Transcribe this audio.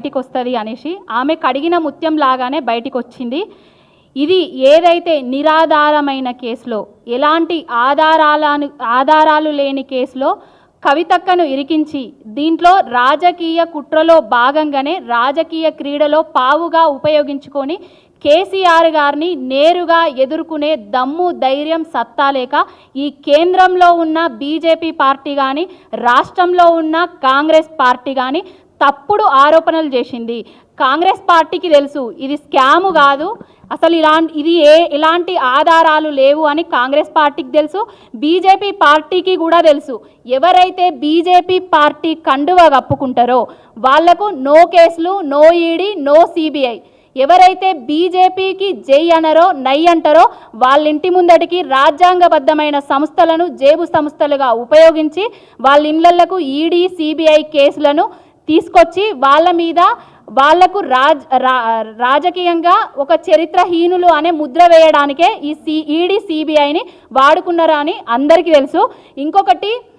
బయటికి వస్తుంది అనేసి ఆమె కడిగిన ముత్యం లాగానే బయటికి వచ్చింది ఇది ఏదైతే నిరాధారమైన కేసులో ఎలాంటి ఆధారాలను ఆధారాలు లేని కేసులో కవితక్కను ఇరికించి దీంట్లో రాజకీయ కుట్రలో భాగంగానే రాజకీయ క్రీడలో పావుగా ఉపయోగించుకొని కేసీఆర్ గారిని నేరుగా ఎదుర్కొనే దమ్ము ధైర్యం సత్తాలేక ఈ కేంద్రంలో ఉన్న బీజేపీ పార్టీ కానీ రాష్ట్రంలో ఉన్న కాంగ్రెస్ పార్టీ కానీ తప్పుడు ఆరోపణలు చేసింది. కాంగ్రెస్ పార్టీకి తెలుసు ఇది స్కాము కాదు. అసలు ఇలాంటి ఇది ఏ ఎలాంటి ఆధారాలు లేవు అని కాంగ్రెస్ పార్టీకి తెలుసు బీజేపీ పార్టీకి కూడా తెలుసు. ఎవరైతే బీజేపీ పార్టీ కండువా కప్పుకుంటారో వాళ్ళకు నో కేసులు నో ఈడీ నో సిబిఐ. ఎవరైతే బీజేపీకి జై అనరో నై అంటారో వాళ్ళ ఇంటి ముందటికి రాజ్యాంగబద్ధమైన సంస్థలను జేబు సంస్థలుగా ఉపయోగించి వాళ్ళ ఇళ్ళకు ఈడీ సిబిఐ కేసులను తీసుకొచ్చి వాళ్ళ మీద వాళ్ళకు రాజ్ రా- రాజకీయంగా ఒక చరిత్రహీనులు అనే ముద్ర వేయడానికే ఈ సి ఈడీ సిబిఐని వాడుకున్నారా అని అందరికీ తెలుసు. ఇంకొకటి